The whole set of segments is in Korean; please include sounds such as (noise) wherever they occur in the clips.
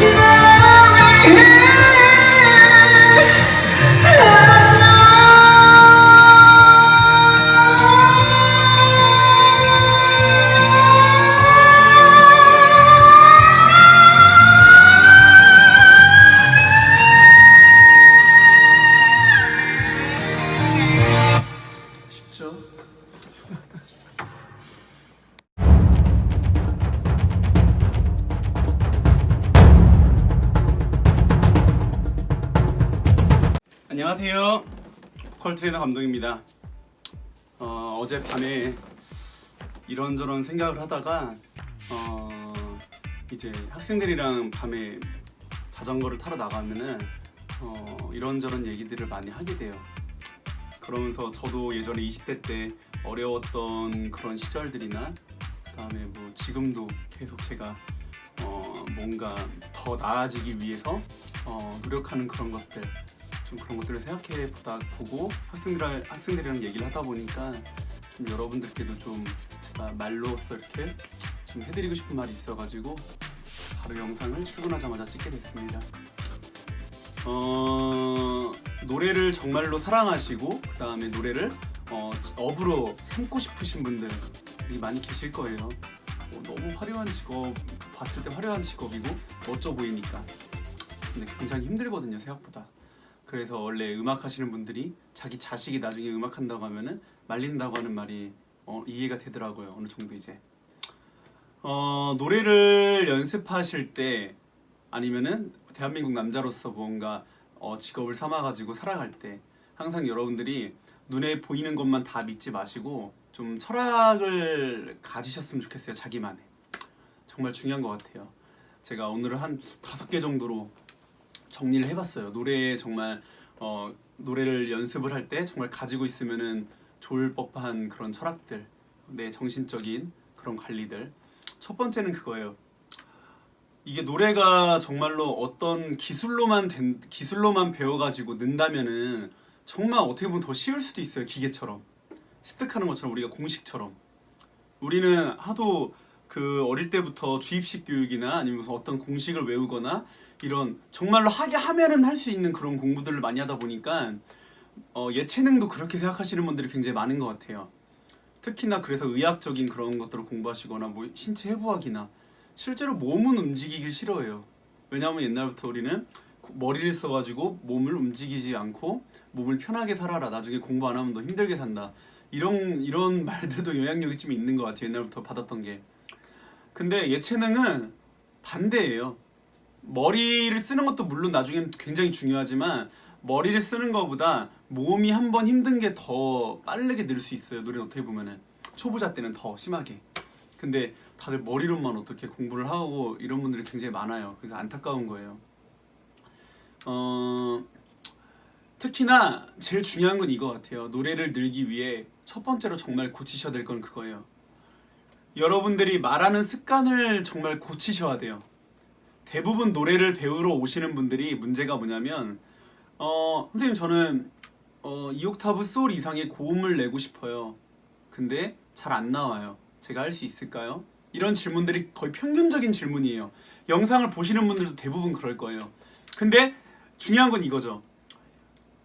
쉽 트레이너 감독입니다. 어, 어제 밤에 이런저런 생각을 하다가 어, 이제 학생들이랑 밤에 자전거를 타러 나가면은 어, 이런저런 얘기들을 많이 하게 돼요. 그러면서 저도 예전에 20대 때 어려웠던 그런 시절들이나 그다음에 뭐 지금도 계속 제가 어 뭔가 더 나아지기 위해서 어 노력하는 그런 것들 좀 그런 것들을 생각해 보다 보고 학생들 학생들이랑 얘기를 하다 보니까 좀 여러분들께도 좀 제가 말로써 이렇게 좀 해드리고 싶은 말이 있어가지고 바로 영상을 출근하자마자 찍게 됐습니다. 어, 노래를 정말로 사랑하시고 그 다음에 노래를 어, 업으로 삼고 싶으신 분들이 많이 계실 거예요. 어, 너무 화려한 직업 봤을 때 화려한 직업이고 멋져 보이니까 근데 굉장히 힘들거든요 생각보다. 그래서 원래 음악 하시는 분들이 자기 자식이 나중에 음악 한다고 하면은 말린다고 하는 말이 어, 이해가 되더라고요 어느 정도 이제. 어, 노래를 연습하실 때 아니면은 대한민국 남자로서 무언가 어, 직업을 삼아가지고 살아갈 때 항상 여러분들이 눈에 보이는 것만 다 믿지 마시고 좀 철학을 가지셨으면 좋겠어요 자기만의 정말 중요한 것 같아요 제가 오늘은 한 다섯 개 정도로 정리를 해봤어요. 노래에 정말 어, 노래를 연습을 할 때 정말 가지고 있으면은 좋을 법한 그런 철학들 내 정신적인 그런 관리들. 첫 번째는 그거예요. 이게 노래가 정말로 어떤 기술로만 된 기술로만 배워가지고 는다면은 정말 어떻게 보면 더 쉬울 수도 있어요 기계처럼. 습득하는 것처럼 우리가 공식처럼. 우리는 하도 그 어릴 때부터 주입식 교육이나 아니면 어떤 공식을 외우거나 이런 정말로 하게 하면은 할 수 있는 그런 공부들을 많이 하다 보니까 어, 예체능도 그렇게 생각하시는 분들이 굉장히 많은 것 같아요. 특히나 그래서 의학적인 그런 것들을 공부하시거나 뭐 신체 해부학이나 실제로 몸은 움직이길 싫어해요. 왜냐하면 옛날부터 우리는 머리를 써가지고 몸을 움직이지 않고 몸을 편하게 살아라. 나중에 공부 안 하면 너 힘들게 산다. 이런 이런 (laughs) 말들도 영향력이 좀 있는 것 같아요. 옛날부터 받았던 게. 근데 예체능은 반대예요. 머리를 쓰는 것도 물론 나중에는 굉장히 중요하지만 머리를 쓰는 것보다 몸이 한 번 힘든 게 더 빠르게 늘 수 있어요. 노래는 어떻게 보면은 초보자 때는 더 심하게. 근데 다들 머리로만 어떻게 공부를 하고 이런 분들이 굉장히 많아요. 그래서 안타까운 거예요. 어, 특히나 제일 중요한 건 이거 같아요. 노래를 늘기 위해 첫 번째로 정말 고치셔야 될 건 그거예요. 여러분들이 말하는 습관을 정말 고치셔야 돼요. 대부분 노래를 배우러 오시는 분들이 문제가 뭐냐면 어, 선생님 저는 어, 2옥타브 소울 이상의 고음을 내고 싶어요. 근데 잘 안 나와요. 제가 할 수 있을까요? 이런 질문들이 거의 평균적인 질문이에요. 영상을 보시는 분들도 대부분 그럴 거예요. 근데 중요한 건 이거죠.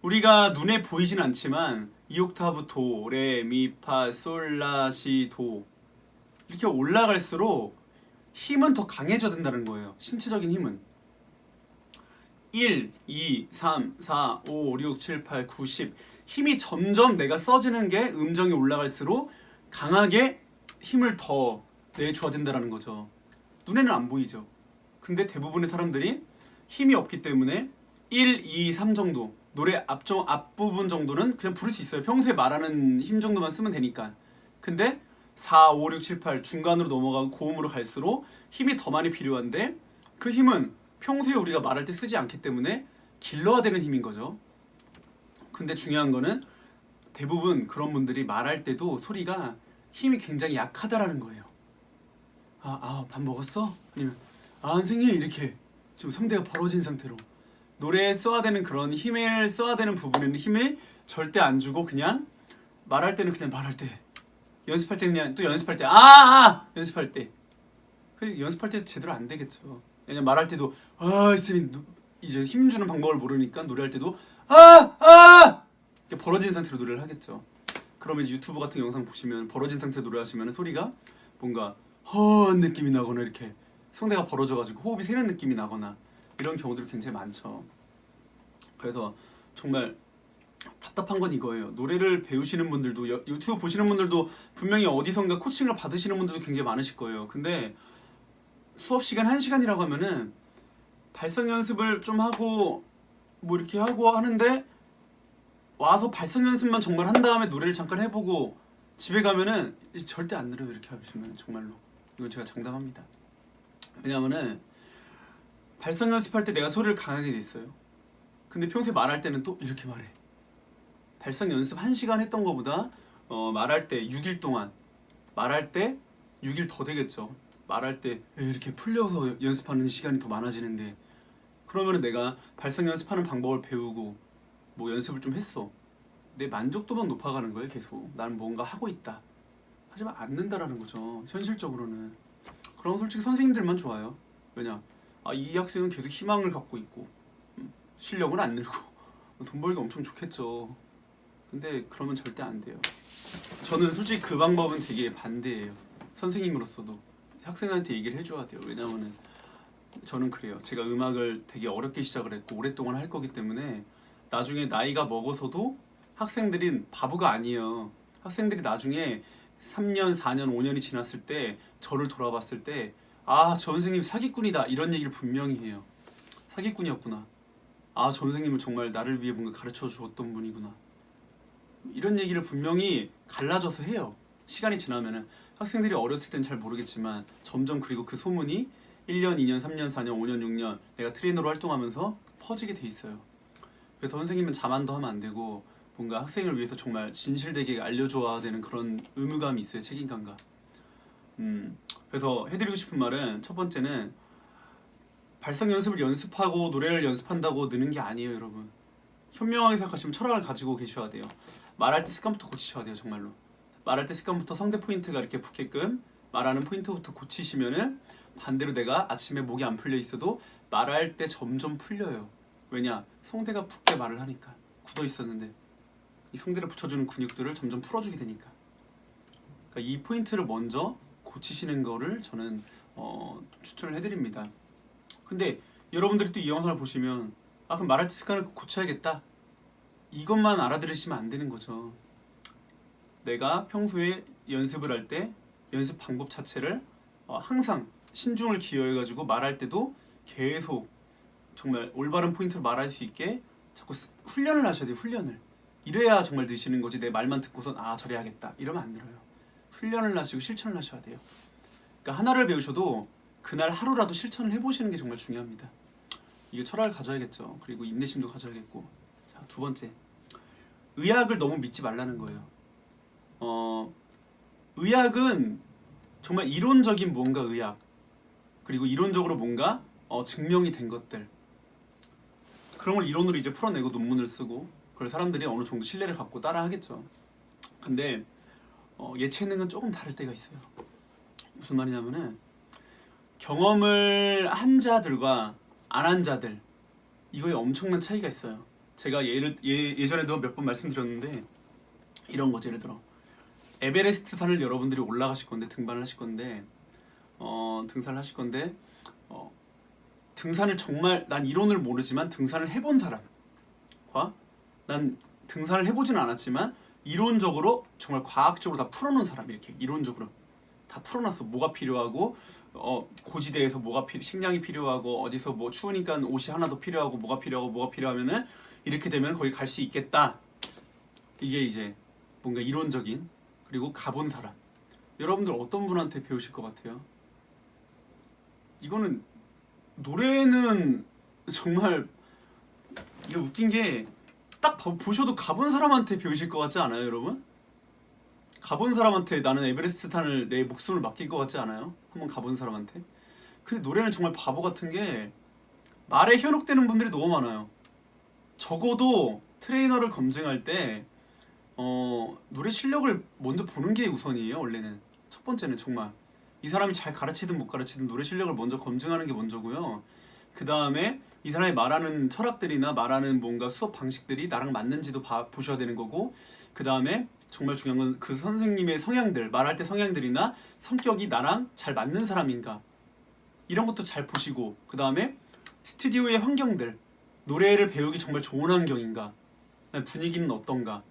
우리가 눈에 보이진 않지만 2옥타브 도, 레, 미, 파, 솔, 라, 시, 도 이렇게 올라갈수록 힘은 더 강해져야 된다는 거예요. 신체적인 힘은. 1, 2, 3, 4, 5, 6, 7, 8, 9, 10 힘이 점점 내가 써지는 게 음정이 올라갈수록 강하게 힘을 더 내줘야 된다는 거죠. 눈에는 안 보이죠. 근데 대부분의 사람들이 힘이 없기 때문에 1, 2, 3 정도 노래 앞쪽 앞부분 정도는 그냥 부를 수 있어요. 평소에 말하는 힘 정도만 쓰면 되니까. 근데 4, 5, 6, 7, 8 중간으로 넘어가고 고음으로 갈수록 힘이 더 많이 필요한데 그 힘은 평소에 우리가 말할 때 쓰지 않기 때문에 길러야 되는 힘인 거죠. 근데 중요한 거는 대부분 그런 분들이 말할 때도 소리가 힘이 굉장히 약하다라는 거예요. 아, 아, 밥 먹었어? 아니면 아, 선생님 이렇게 좀 성대가 벌어진 상태로 노래에 써야 되는 그런 힘을 써야 되는 부분에는 힘을 절대 안 주고 그냥 말할 때는 그냥 말할 때 연습할 때는 그냥 또 연습할 때 아, 아! 연습할 때 그 연습할 때 제대로 안 되겠죠. 왜냐면 말할 때도 아 있으니 누- 이제 힘 주는 방법을 모르니까 노래할 때도 아 아 이렇게 벌어진 상태로 노래를 하겠죠. 그러면 유튜브 같은 영상 보시면 벌어진 상태로 노래하시면 소리가 뭔가 허한 느낌이 나거나 이렇게 성대가 벌어져 가지고 호흡이 새는 느낌이 나거나 이런 경우들이 굉장히 많죠. 그래서 정말 답답한 건 이거예요. 노래를 배우시는 분들도 여- 유튜브 보시는 분들도 분명히 어디선가 코칭을 받으시는 분들도 굉장히 많으실 거예요. 근데 수업 시간 1시간이라고 하면은 발성 연습을 좀 하고 뭐 이렇게 하고 하는데 와서 발성 연습만 정말 한 다음에 노래를 잠깐 해보고 집에 가면은 절대 안 늘어요 이렇게 하시면 정말로 이건 제가 장담합니다 왜냐면은 발성 연습할 때 내가 소리를 강하게 냈어요 근데 평소에 말할 때는 또 이렇게 말해 발성 연습 1시간 했던 거보다 어, 말할 때 6일 동안 말할 때 6일 더 되겠죠 말할 때 이렇게 풀려서 연습하는 시간이 더 많아지는데 그러면은 내가 발성 연습하는 방법을 배우고 뭐 연습을 좀 했어. 내 만족도만 높아가는 거예요, 계속. 나는 뭔가 하고 있다. 하지만 않는다라는 거죠. 현실적으로는. 그럼 솔직히 선생님들만 좋아요. 왜냐? 아, 이 학생은 계속 희망을 갖고 있고 음, 실력은 안 늘고 돈 벌기 엄청 좋겠죠. 근데 그러면 절대 안 돼요. 저는 솔직히 그 방법은 되게 반대예요. 선생님으로서도 학생한테 얘기를 해줘야 돼요. 왜냐면은 저는 그래요. 제가 음악을 되게 어렵게 시작을 했고 오랫동안 할 거기 때문에 나중에 나이가 먹어서도 학생들은 바보가 아니에요. 학생들이 나중에 3년, 4년, 5년이 지났을 때 저를 돌아봤을 때 아, 저 선생님 사기꾼이다 이런 얘기를 분명히 해요. 사기꾼이었구나. 아, 저 선생님은 정말 나를 위해 뭔가 가르쳐 주었던 분이구나. 이런 얘기를 분명히 갈라져서 해요. 시간이 지나면은 학생들이 어렸을 땐 잘 모르겠지만 점점 그리고 그 소문이 1년, 2년, 3년, 4년, 5년, 6년 내가 트레이너로 활동하면서 퍼지게 돼 있어요. 그래서 선생님은 자만도 하면 안 되고 뭔가 학생을 위해서 정말 진실되게 알려줘야 되는 그런 의무감이 있어요. 책임감과. 음, 그래서 해드리고 싶은 말은 첫 번째는 발성 연습을 연습하고 노래를 연습한다고 느는 게 아니에요, 여러분. 현명하게 생각하시면 철학을 가지고 계셔야 돼요. 말할 때 습관부터 고치셔야 돼요, 정말로. 말할 때 습관부터 성대 포인트가 이렇게 붙게끔 말하는 포인트부터 고치시면은 반대로 내가 아침에 목이 안 풀려 있어도 말할 때 점점 풀려요. 왜냐? 성대가 붙게 말을 하니까 굳어 있었는데 이 성대를 붙여주는 근육들을 점점 풀어주게 되니까. 그러니까 이 포인트를 먼저 고치시는 거를 저는 어, 추천을 해드립니다. 근데 여러분들이 또 이 영상을 보시면 아 그럼 말할 때 습관을 고쳐야겠다. 이것만 알아들으시면 안 되는 거죠. 내가 평소에 연습을 할 때 연습 방법 자체를 어, 항상 신중을 기여해가지고 말할 때도 계속 정말 올바른 포인트로 말할 수 있게 자꾸 스- 훈련을 하셔야 돼요. 훈련을. 이래야 정말 드시는 거지. 내 말만 듣고선 아 저래야겠다. 이러면 안 늘어요. 훈련을 하시고 실천을 하셔야 돼요. 그러니까 하나를 배우셔도 그날 하루라도 실천을 해보시는 게 정말 중요합니다. 이게 철학을 가져야겠죠. 그리고 인내심도 가져야겠고. 자, 두 번째. 의학을 너무 믿지 말라는 거예요. 어, 의학은 정말 이론적인 뭔가 의학 그리고 이론적으로 뭔가 어, 증명이 된 것들 그런 걸 이론으로 이제 풀어내고 논문을 쓰고 그걸 사람들이 어느 정도 신뢰를 갖고 따라 하겠죠. 근데 어, 예체능은 조금 다를 때가 있어요. 무슨 말이냐면은 경험을 한 자들과 안 한 자들 이거에 엄청난 차이가 있어요. 제가 예를 예, 예전에도 몇 번 말씀드렸는데 이런 거죠. 예를 들어 에베레스트 산을 여러분들이 올라가실 건데 등반을 하실 건데 어, 등산을 하실 건데 어, 등산을 정말 난 이론을 모르지만 등산을 해본 사람과 난 등산을 해보지는 않았지만 이론적으로 정말 과학적으로 다 풀어놓은 사람 이렇게 이론적으로 다 풀어놨어 뭐가 필요하고 어, 고지대에서 뭐가 필 식량이 필요하고 어디서 뭐 추우니까 옷이 하나 더 필요하고 뭐가 필요하고 뭐가 필요하면은 이렇게 되면 거기 갈 수 있겠다 이게 이제 뭔가 이론적인 그리고 가본 사람 여러분들 어떤 분한테 배우실 것 같아요? 이거는 노래는 정말 이게 웃긴 게 딱 보셔도 가본 사람한테 배우실 것 같지 않아요, 여러분? 가본 사람한테 나는 에베레스트 탄을 내 목숨을 맡길 것 같지 않아요? 한번 가본 사람한테. 근데 노래는 정말 바보 같은 게 말에 현혹되는 분들이 너무 많아요. 적어도 트레이너를 검증할 때 어, 노래 실력을 먼저 보는 게 우선이에요, 원래는. 첫 번째는 정말 이 사람이 잘 가르치든 못 가르치든 노래 실력을 먼저 검증하는 게 먼저고요. 그 다음에 이 사람이 말하는 철학들이나 말하는 뭔가 수업 방식들이 나랑 맞는지도 봐, 보셔야 되는 거고 그 다음에 정말 중요한 건 그 선생님의 성향들 말할 때 성향들이나 성격이 나랑 잘 맞는 사람인가 이런 것도 잘 보시고 그 다음에 스튜디오의 환경들 노래를 배우기 정말 좋은 환경인가? 분위기는 어떤가?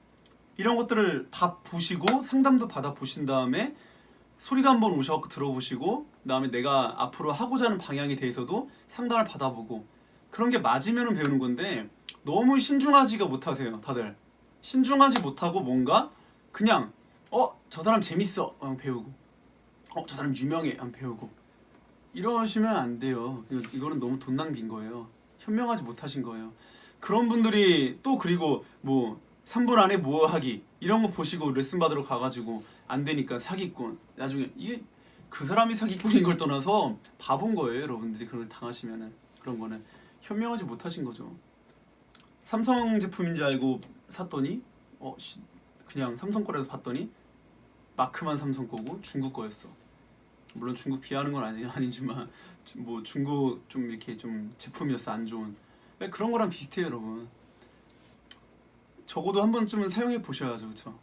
이런 것들을 다 보시고 상담도 받아 보신 다음에 소리도 한번 오셔서 들어보시고 그다음에 내가 앞으로 하고자 하는 방향에 대해서도 상담을 받아보고 그런 게 맞으면 배우는 건데 너무 신중하지가 못하세요 다들. 신중하지 못하고 뭔가 그냥 어 저 사람 재밌어. 그냥 배우고 어 저 사람 유명해. 그냥 배우고. 이러시면 안 돼요. 이거- 이거는 너무 돈 낭비인 거예요 현명하지 못하신 거예요. 그런 분들이 또 그리고 뭐 3분 안에 뭐 하기 이런 거 보시고 레슨 받으러 가가지고 안 되니까 사기꾼. 나중에 이게 그 사람이 사기꾼인 걸 떠나서 바본 거예요 여러분들이. 그걸 당하시면은. 그런 거는 현명하지 못하신 거죠. 삼성 제품인 줄 알고 샀더니 어 씨, 그냥 삼성 거라서 봤더니 마크만 삼성 거고 중국 거였어 물론 중국 비하하는 건 아니, (laughs) 아니지만 뭐 중국 좀 이렇게 좀 제품이었어 안 좋은. 네, 그런 거랑 비슷해요 여러분. 적어도 한 번쯤은 사용해 보셔야죠 그쵸?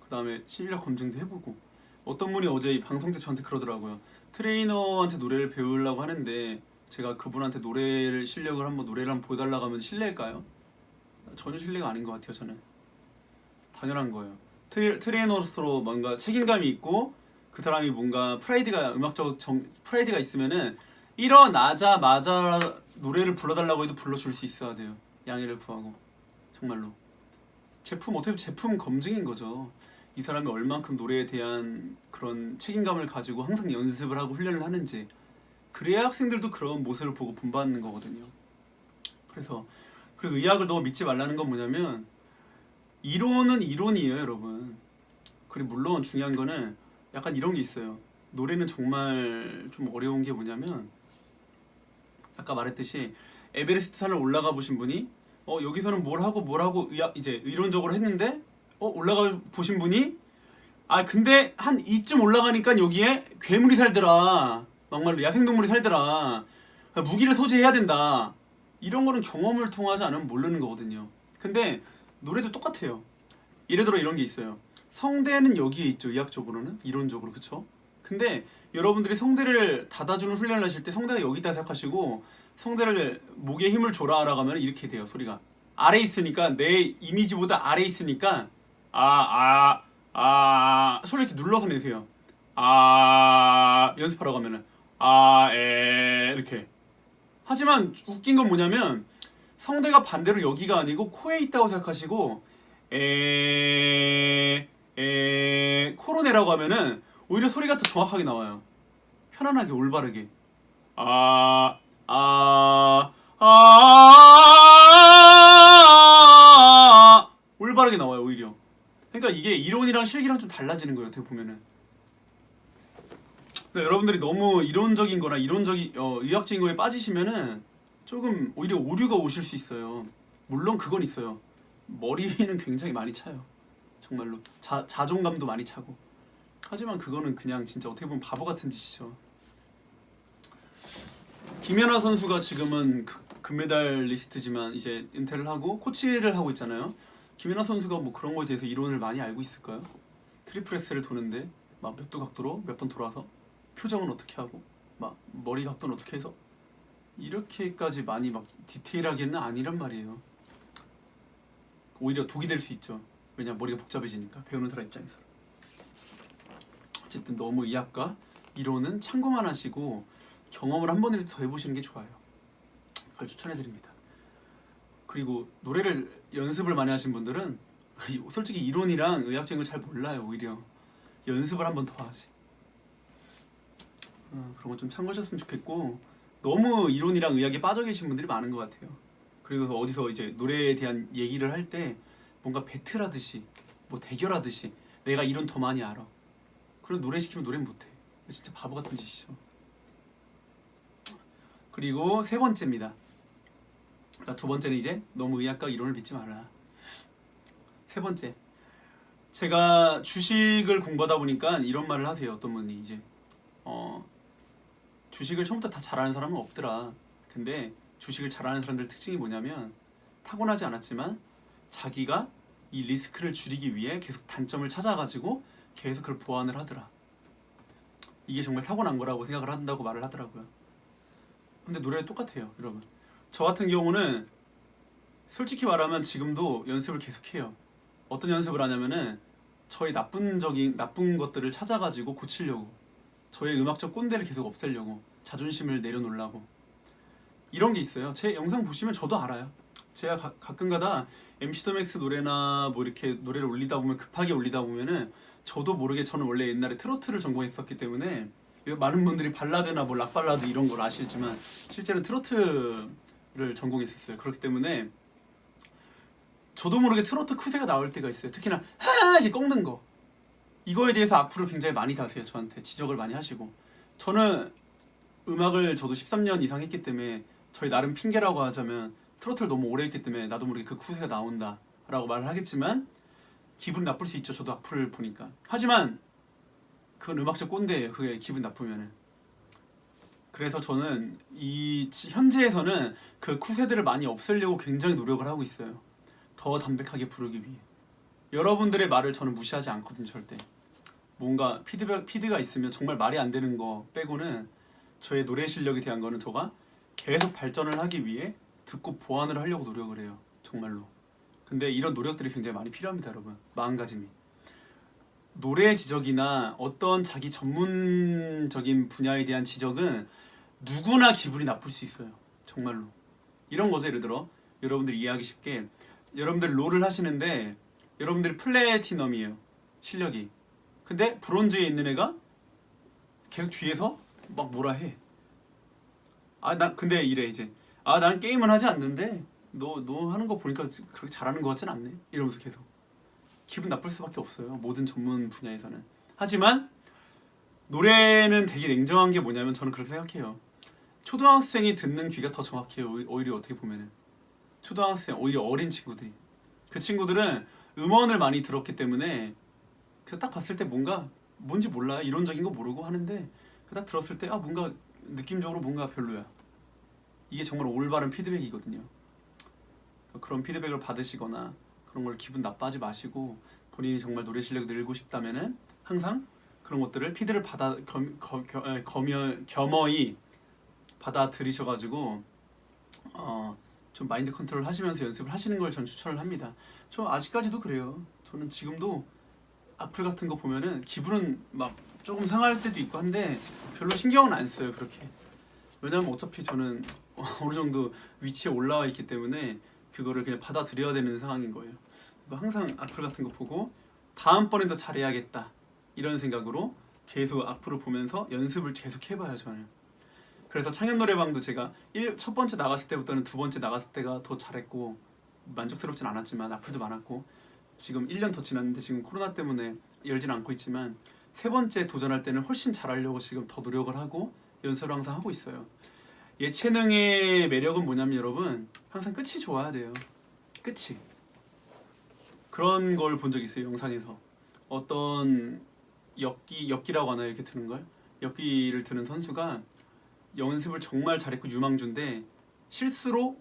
그 다음에 실력 검증도 해보고. 어떤 분이 어제 이 방송 때 저한테 그러더라고요. 트레이너한테 노래를 배우려고 하는데 제가 그분한테 노래를 실력을 한번 노래를 한번 보여달라고 하면 실례일까요? 전혀 실례가 아닌 것 같아요 저는. 당연한 거예요. 트레, 트레이너로서 뭔가 책임감이 있고 그 사람이 뭔가 프라이드가 음악적 정, 프라이드가 있으면은 일어나자마자 노래를 불러달라고 해도 불러줄 수 있어야 돼요. 양해를 구하고. 정말로. 제품 어떻게 제품 검증인 거죠. 이 사람이 얼만큼 노래에 대한 그런 책임감을 가지고 항상 연습을 하고 훈련을 하는지. 그래야 학생들도 그런 모습을 보고 본받는 거거든요. 그래서 그리고 의학을 너무 믿지 말라는 건 뭐냐면 이론은 이론이에요 여러분. 그리고 물론 중요한 거는 약간 이런 게 있어요. 노래는 정말 좀 어려운 게 뭐냐면 아까 말했듯이 에베레스트 산을 올라가 보신 분이 어 여기서는 뭘 하고 뭘 하고 의학 이제 이론적으로 했는데 어 올라가 보신 분이 아 근데 한 이쯤 올라가니까 여기에 괴물이 살더라. 막말로 야생동물이 살더라. 무기를 소지해야 된다. 이런 거는 경험을 통하지 않으면 모르는 거거든요. 근데 노래도 똑같아요. 예를 들어 이런 게 있어요 성대는 여기에 있죠 의학적으로는? 이론적으로 그쵸? 근데 여러분들이 성대를 닫아주는 훈련을 하실 때 성대가 여기다 생각하시고 성대를 목에 힘을 줘라 라고 하면 이렇게 돼요 소리가. 아래 있으니까 내 이미지보다 아래 있으니까 아아 아 아, 소리 이렇게 눌러서 내세요. 아 연습하라고 하면은 아에 이렇게. 하지만 웃긴 건 뭐냐면 성대가 반대로 여기가 아니고 코에 있다고 생각하시고 에, 에, 코로 내라고 하면은 오히려 소리가 더 정확하게 나와요. 편안하게 올바르게. 아, 아, 아, 올바르게 나와요 오히려. 그러니까 이게 이론이랑 실기랑 좀 달라지는 거예요. 어떻게 보면은. 여러분들이 너무 이론적인 거나 이론적인 어, 의학적인 거에 빠지시면은 조금 오히려 오류가 오실 수 있어요. 물론 그건 있어요. 머리는 (laughs) 굉장히 많이 차요. 정말로 자, 자존감도 많이 차고. 하지만 그거는 그냥 진짜 어떻게 보면 바보 같은 짓이죠. 김연아 선수가 지금은 그- 금메달 리스트지만 이제 은퇴를 하고 코치를 하고 있잖아요. 김연아 선수가 뭐 그런 거에 대해서 이론을 많이 알고 있을까요? 트리플 엑셀을 도는데 막 몇 도 각도로 몇 번 돌아서 표정은 어떻게 하고 막 머리 각도는 어떻게 해서 이렇게까지 많이 막 디테일하게는 아니란 말이에요. 오히려 독이 될 수 있죠. 왜냐 머리가 복잡해지니까 배우는 사람 입장에서. 어쨌든 너무 의학과 이론은 참고만 하시고 경험을 한 번이라도 더 해보시는 게 좋아요. 그걸 추천해드립니다. 그리고 노래를 연습을 많이 하신 분들은 (laughs) 솔직히 이론이랑 의학적인 걸 잘 몰라요. 오히려 연습을 한 번 더 하지. 어, 그런 거 좀 참고하셨으면 좋겠고 너무 이론이랑 의학에 빠져 계신 분들이 많은 것 같아요. 그리고 어디서 이제 노래에 대한 얘기를 할때 뭔가 배틀하듯이 뭐 대결하듯이 내가 이론 더 많이 알아. 그럼 노래 시키면 노래 못해. 진짜 바보 같은 짓이죠. 그리고 세 번째입니다. 그러니까 두 번째는 이제 너무 의학과 이론을 믿지 마라. 세 번째, 제가 주식을 공부하다 보니까 이런 말을 하세요. 어떤 분이 이제 어 주식을 처음부터 다 잘하는 사람은 없더라. 근데 주식을 잘하는 사람들 특징이 뭐냐면 타고나지 않았지만 자기가 이 리스크를 줄이기 위해 계속 단점을 찾아가지고 계속 그걸 보완을 하더라. 이게 정말 타고난 거라고 생각을 한다고 말을 하더라고요. 근데 노래 똑같아요, 여러분. 저 같은 경우는 솔직히 말하면 지금도 연습을 계속해요. 어떤 연습을 하냐면은 저의 나쁜 적인 나쁜 것들을 찾아가지고 고치려고 저의 음악적 꼰대를 계속 없애려고 자존심을 내려놓으려고 이런 게 있어요. 제 영상 보시면 저도 알아요. 제가 가, 가끔가다 MC 더맥스 노래나 뭐 이렇게 노래를 올리다 보면 급하게 올리다 보면은 저도 모르게 저는 원래 옛날에 트로트를 전공했었기 때문에 많은 분들이 발라드나 뭐 락발라드 이런 걸 아시지만 실제는 트로트를 전공했었어요. 그렇기 때문에 저도 모르게 트로트 쿠세가 나올 때가 있어요. 특히나 하 이렇게 꺾는 거 이거에 대해서 악플을 굉장히 많이 다세요. 저한테 지적을 많이 하시고 저는 음악을 저도 13년 이상 했기 때문에 저희 나름 핑계라고 하자면 트로트를 너무 오래 했기 때문에 나도 모르게 그 쿠세가 나온다 라고 말을 하겠지만 기분 나쁠 수 있죠. 저도 악플을 보니까 하지만 그건 음악적 꼰대예요. 그게 기분 나쁘면은 그래서 저는 이 지- 현재에서는 그 쿠세들을 많이 없애려고 굉장히 노력을 하고 있어요. 더 담백하게 부르기 위해. 여러분들의 말을 저는 무시하지 않거든요, 절대. 뭔가 피드백 피드가 있으면 정말 말이 안 되는 거 빼고는 저의 노래 실력에 대한 거는 저가 계속 발전을 하기 위해 듣고 보완을 하려고 노력을 해요. 정말로. 근데 이런 노력들이 굉장히 많이 필요합니다, 여러분. 마음가짐이. 노래 지적이나 어떤 자기 전문적인 분야에 대한 지적은 누구나 기분이 나쁠 수 있어요. 정말로. 이런 거죠, 예를 들어. 여러분들이 이해하기 쉽게 여러분들 롤을 하시는데 여러분들이 플래티넘이에요. 실력이. 근데 브론즈에 있는 애가 계속 뒤에서 막 뭐라 해. 아, 나 근데 이래 이제. 아, 난 게임은 하지 않는데 너 너 하는 거 보니까 그렇게 잘하는 것 같진 않네. 이러면서 계속 기분 나쁠 수밖에 없어요. 모든 전문 분야에서는. 하지만 노래는 되게 냉정한 게 뭐냐면 저는 그렇게 생각해요. 초등학생이 듣는 귀가 더 정확해요. 오히- 오히려 어떻게 보면은 초등학생 오히려 어린 친구들이 그 친구들은 음원을 많이 들었기 때문에 그딱 봤을 때 뭔가 뭔지 몰라 이론적인 거 모르고 하는데 그딱 들었을 때 아 뭔가 느낌적으로 뭔가 별로야. 이게 정말 올바른 피드백이거든요. 그런 피드백을 받으시거나 그런 걸 기분 나빠하지 마시고 본인이 정말 노래 실력이 늘고 싶다면은 항상 그런 것들을 피드를 받아 겸, 겸, 겸, 에, 겸여, 겸허히 받아들이셔가지고 어, 좀 마인드 컨트롤 하시면서 연습을 하시는 걸 전 추천을 합니다. 저 아직까지도 그래요. 저는 지금도 악플 같은 거 보면은 기분은 막 조금 상할 때도 있고 한데 별로 신경은 안 써요 그렇게. 왜냐면 어차피 저는 어느 정도 위치에 올라와 있기 때문에 그거를 그냥 받아들여야 되는 상황인 거예요. 항상 악플 같은 거 보고 다음번엔 더 잘해야겠다 이런 생각으로 계속 악플을 보면서 연습을 계속 해봐요 저는. 그래서 창현 노래방도 제가 일, 첫 번째 나갔을 때부터는 두 번째 나갔을 때가 더 잘했고 만족스럽진 않았지만 악플도 많았고 지금 1년 더 지났는데 지금 코로나 때문에 열진 않고 있지만 세 번째 도전할 때는 훨씬 잘하려고 지금 더 노력을 하고 연습을 항상 하고 있어요. 예체능의 매력은 뭐냐면 여러분 항상 끝이 좋아야 돼요. 끝이 그런 걸 본 적 있어요 영상에서 어떤 역기 역기라고 하나요 이렇게 드는 걸 역기를 드는 선수가 연습을 정말 잘했고 유망주인데 실수로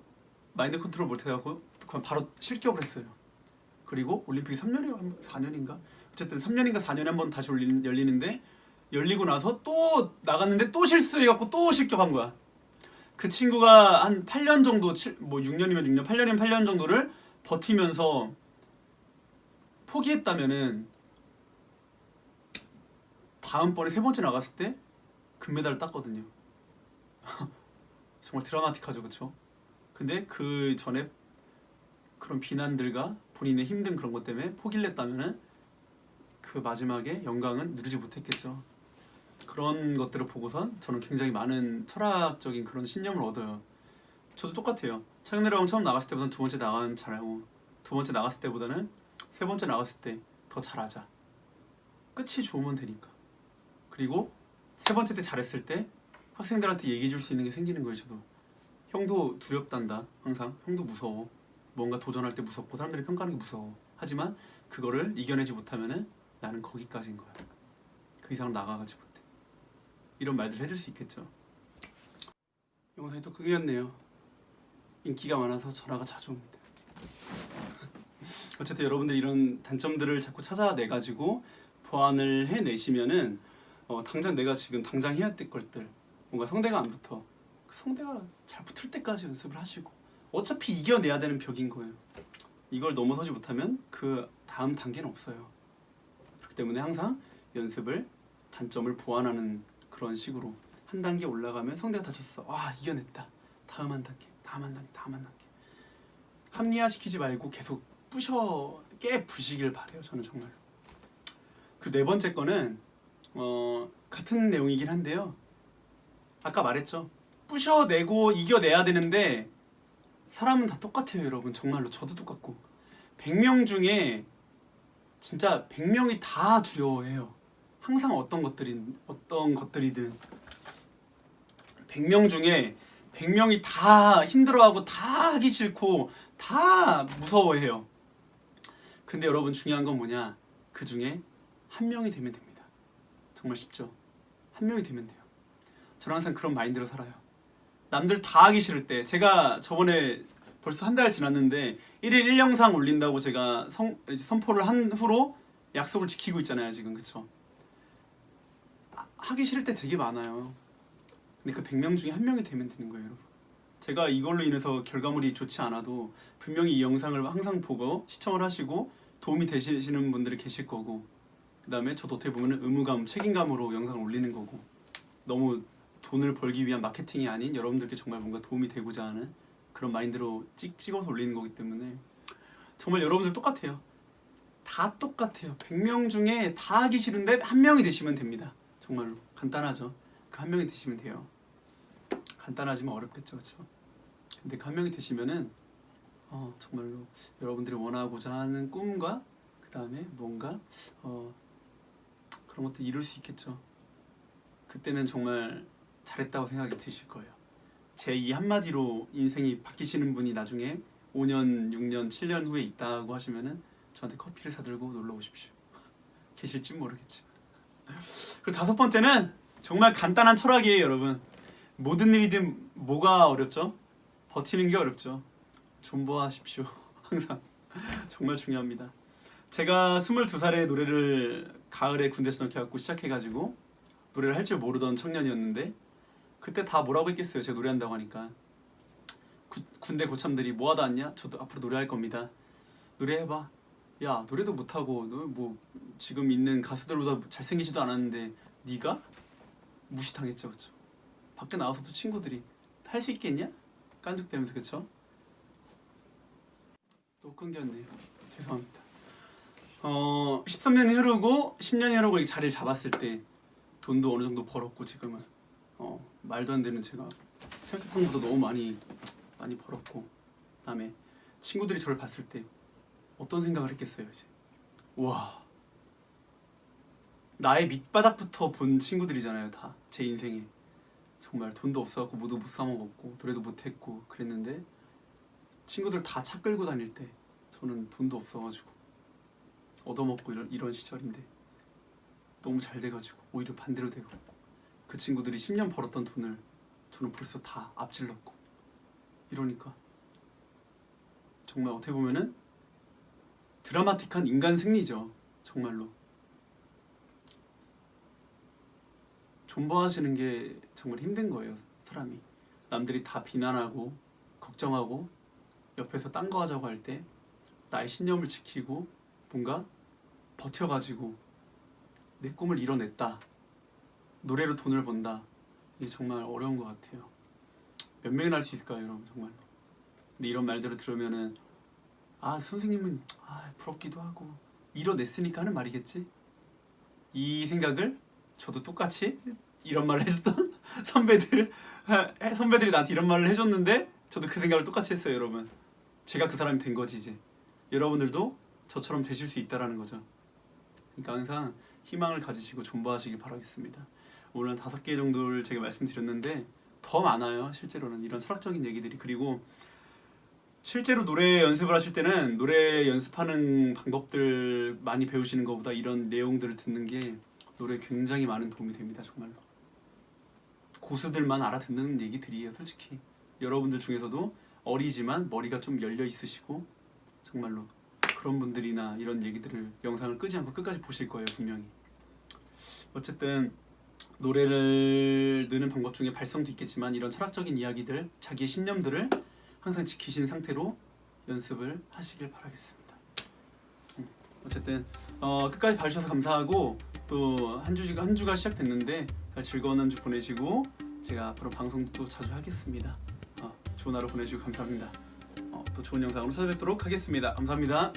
마인드 컨트롤 못해갖고 그냥 바로 실격을 했어요. 그리고 올림픽이 3년에 4년인가 어쨌든 3년인가 4년에 한 번 다시 열리는데 열리고 나서 또 나갔는데 또 실수해갖고 또 실격한 거야. 그 친구가 한 8년 정도 칠- 뭐 6년이면 6년 8년이면 8년 정도를 버티면서 포기했다면은 다음번에 세 번째 나갔을 때 금메달을 땄거든요. (laughs) 정말 드라마틱하죠, 그렇죠? 근데 그 전에 그런 비난들과 본인의 힘든 그런 것 때문에 포기를 했다면은 그 마지막에 영광은 누리지 못했겠죠. 그런 것들을 보고선 저는 굉장히 많은 철학적인 그런 신념을 얻어요. 저도 똑같아요. 창현이랑 처음 나갔을 때보다는 두 번째 나가면 잘하고 두 번째 나갔을 때보다는 세 번째 나갔을 때 더 잘하자. 끝이 좋으면 되니까. 그리고 세 번째 때 잘했을 때 학생들한테 얘기해 줄 수 있는 게 생기는 거예요, 저도. 형도 두렵단다. 항상 형도 무서워. 뭔가 도전할 때 무섭고 사람들이 평가하는 게 무서워. 하지만 그거를 이겨내지 못하면은 나는 거기까지인 거야. 그 이상 나가가지 못해. 이런 말들 해줄 수 있겠죠. 영상이 또 끊겼네요. 인기가 많아서 전화가 자주 옵니다. (laughs) 어쨌든 여러분들 이런 단점들을 자꾸 찾아내 가지고 보완을 해내시면은 어, 당장 내가 지금 당장 해야 될 것들 뭔가 성대가 안 붙어 그 성대가 잘 붙을 때까지 연습을 하시고 어차피 이겨내야 되는 벽인 거예요. 이걸 넘어서지 못하면 그 다음 단계는 없어요. 그렇기 때문에 항상 연습을 단점을 보완하는 그런 식으로 한 단계 올라가면 성대가 다쳤어. 와 이겨냈다. 다음 한 단계, 다음 한 단계, 다음 한 단계. 합리화시키지 말고 계속 부셔 깨 부시길 바래요. 저는 정말로. 그네 번째 거는 어, 같은 내용이긴 한데요. 아까 말했죠. 부셔내고 이겨내야 되는데 사람은 다 똑같아요, 여러분. 정말로 저도 똑같고 100명 중에 진짜 100명이 다 두려워해요. 항상 어떤 것들인 어떤 것들이든 100명 중에 100명이 다 힘들어하고 다 하기 싫고 다 무서워해요. 근데 여러분 중요한 건 뭐냐? 그 중에 한 명이 되면 됩니다. 정말 쉽죠? 한 명이 되면 돼요. 저는 항상 그런 마인드로 살아요. 남들 다 하기 싫을 때 제가 저번에 벌써 한 달 지났는데 1일 1영상 올린다고 제가 성, 선포를 한 후로 약속을 지키고 있잖아요 지금 그쵸? 아, 하기 싫을 때 되게 많아요. 근데 그 100명 중에 한 명이 되면 되는 거예요. 제가 이걸로 인해서 결과물이 좋지 않아도 분명히 이 영상을 항상 보고 시청을 하시고 도움이 되시는 분들이 계실 거고 그 다음에 저도 어떻게 보면 의무감, 책임감으로 영상을 올리는 거고 너무 돈을 벌기 위한 마케팅이 아닌 여러분들께 정말 뭔가 도움이 되고자 하는 그런 마인드로 찍, 찍어서 올리는 거기 때문에 정말 여러분들 똑같아요. 다 똑같아요. 100명 중에 다 하기 싫은데 한 명이 되시면 됩니다. 정말로 간단하죠. 그 한 명이 되시면 돼요. 간단하지만 어렵겠죠, 그렇죠? 근데 그 한 명이 되시면은 어, 정말로 여러분들이 원하고자 하는 꿈과 그 다음에 뭔가 어, 그런 것도 이룰 수 있겠죠. 그때는 정말 잘했다고 생각이 드실 거예요. 제 이 한마디로 인생이 바뀌시는 분이 나중에 5년, 6년, 7년 후에 있다고 하시면은 저한테 커피를 사들고 놀러 오십시오. (laughs) 계실지 모르겠지만. 그리고 다섯 번째는 정말 간단한 철학이에요, 여러분. 모든 일이든 뭐가 어렵죠? 버티는 게 어렵죠. 존버하십시오. (laughs) 항상 정말 중요합니다. 제가 22살에 노래를 가을에 군대에서 넣혀갖고 시작해가지고 노래를 할 줄 모르던 청년이었는데 그때 다 뭐라고 했겠어요. 제가 노래한다고 하니까 구, 군대 고참들이 뭐하다 왔냐? 저도 앞으로 노래할 겁니다. 노래해봐. 야 노래도 못하고 너 뭐 지금 있는 가수들보다 잘생기지도 않았는데 네가 무시당했죠, 그렇죠? 밖에 나와서도 친구들이 할 수 있겠냐? 깐죽대면서 그쵸? 또 끊겼네요. 죄송합니다. 어 13년이 흐르고 10년이 흐르고 이 자리를 잡았을 때 돈도 어느 정도 벌었고 지금은 어 말도 안 되는 제가 생각한 것보다 너무 많이 많이 벌었고 그다음에 친구들이 저를 봤을 때 어떤 생각을 했겠어요 이제? 와. 나의 밑바닥부터 본 친구들이잖아요 다. 제 인생에. 정말 돈도 없어갖고 모두 못 사 먹었고 노래도 못했고 그랬는데 친구들 다 차 끌고 다닐 때 저는 돈도 없어가지고 얻어먹고 이런 이런 시절인데 너무 잘 돼가지고 오히려 반대로 되고 그 친구들이 10년 벌었던 돈을 저는 벌써 다 앞질렀고 이러니까 정말 어떻게 보면은 드라마틱한 인간 승리죠. 정말로. 존버하시는 게 정말 힘든 거예요 사람이. 남들이 다 비난하고 걱정하고 옆에서 딴 거 하자고 할 때 나의 신념을 지키고 뭔가 버텨가지고 내 꿈을 이뤄냈다. 노래로 돈을 번다. 이게 정말 어려운 것 같아요. 몇 명이나 할 수 있을까요 여러분? 정말로. 근데 이런 말들을 들으면은 아 선생님은 아 부럽기도 하고 이뤄냈으니까 하는 말이겠지? 이 생각을 저도 똑같이 이런 말을 해줬던 (laughs) 선배들 선배들이 나한테 이런 말을 해줬는데 저도 그 생각을 똑같이 했어요 여러분. 제가 그 사람이 된 거지 이제. 여러분들도 저처럼 되실 수 있다라는 거죠. 그러니까 항상 희망을 가지시고 존버하시길 바라겠습니다. 오늘 다섯 개 정도를 제가 말씀드렸는데 더 많아요 실제로는. 이런 철학적인 얘기들이. 그리고 실제로 노래 연습을 하실 때는 노래 연습하는 방법들 많이 배우시는 것보다 이런 내용들을 듣는 게 노래에 굉장히 많은 도움이 됩니다 정말로 고수들만 알아듣는 얘기들이에요, 솔직히. 여러분들 중에서도 어리지만 머리가 좀 열려 있으시고 정말로 그런 분들이나 이런 얘기들을 영상을 끄지 않고 끝까지 보실 거예요, 분명히. 어쨌든 노래를 느는 방법 중에 발성도 있겠지만 이런 철학적인 이야기들, 자기의 신념들을 항상 지키신 상태로 연습을 하시길 바라겠습니다. 음, 어쨌든 어, 끝까지 봐주셔서 감사하고 또 한 주가 한 주가 시작됐는데 즐거운 한 주 보내시고 제가 앞으로 방송도 또 자주 하겠습니다. 어, 좋은 하루 보내주시고 감사합니다. 어, 또 좋은 영상으로 찾아뵙도록 하겠습니다. 감사합니다.